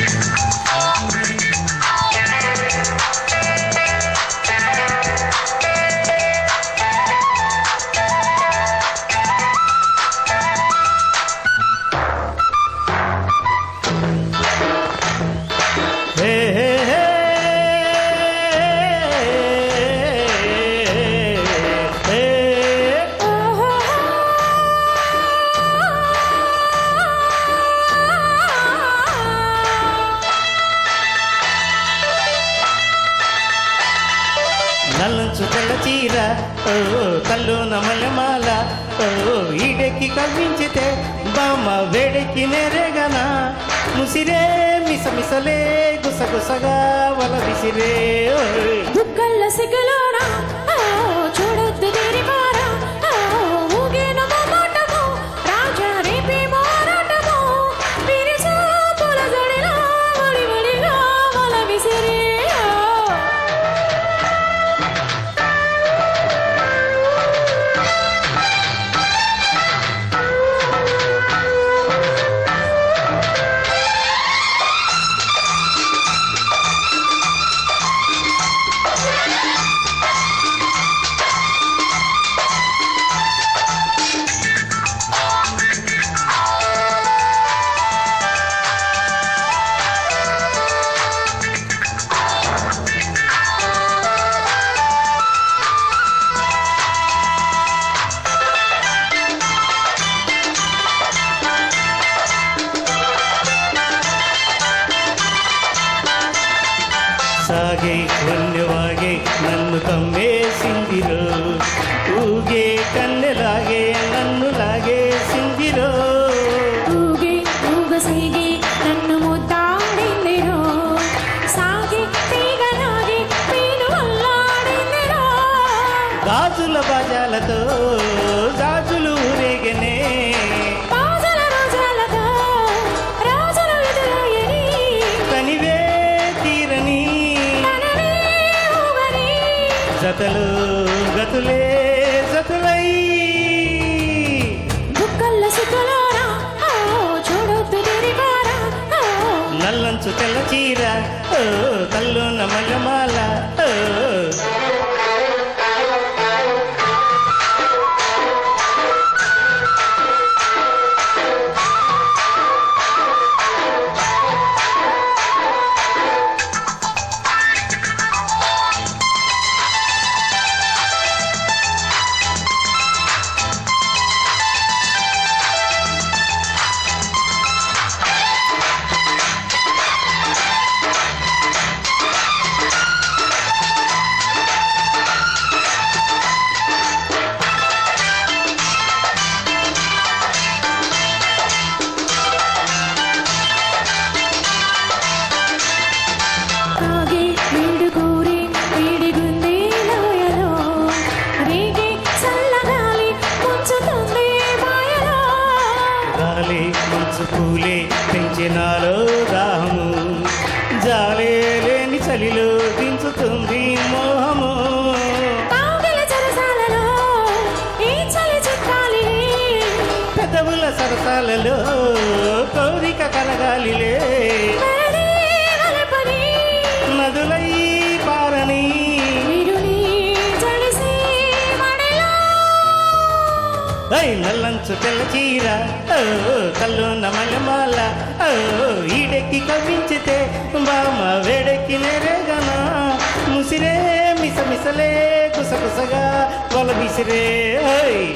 Oh. Nallanchu తెల్ల చీర ఓ కళ్ళు నమలమాల ఓ ఈడెక్కి కవ్వించితే బామ్మ వేడెక్కి నెరేగనా ముసిరే మిస మిసలే గుసగుసగా వల విసిరే ఓయ్. సిగలోనా கொல்லுவாகே கொல்லுவாகே நன்மை தம்மே சிந்திரோ జతలు గతులే జతులై. సిగ్గులోన, ఆ, చూడొద్దు తెరివారా, ఆ, నల్లంచు తెల్ల చీర ఓ కళ్ళు నమలమాల ఓ. పూలే పెంచినాలో దాహము జాలే లేని చలిలో దించుతుంది మోహము. పెదవుల సరసాలలో కోరిక కలగాలిలే. నల్లంచు తెల్ల చీర. ఓ కళ్ళు నమలమాల ఓ ఈడెక్కి కవించితే బామ వేడెక్కి నెరగనా. ముసిరే మిసమిసలే గుసగుసగా కొల విసిరే ఓయ్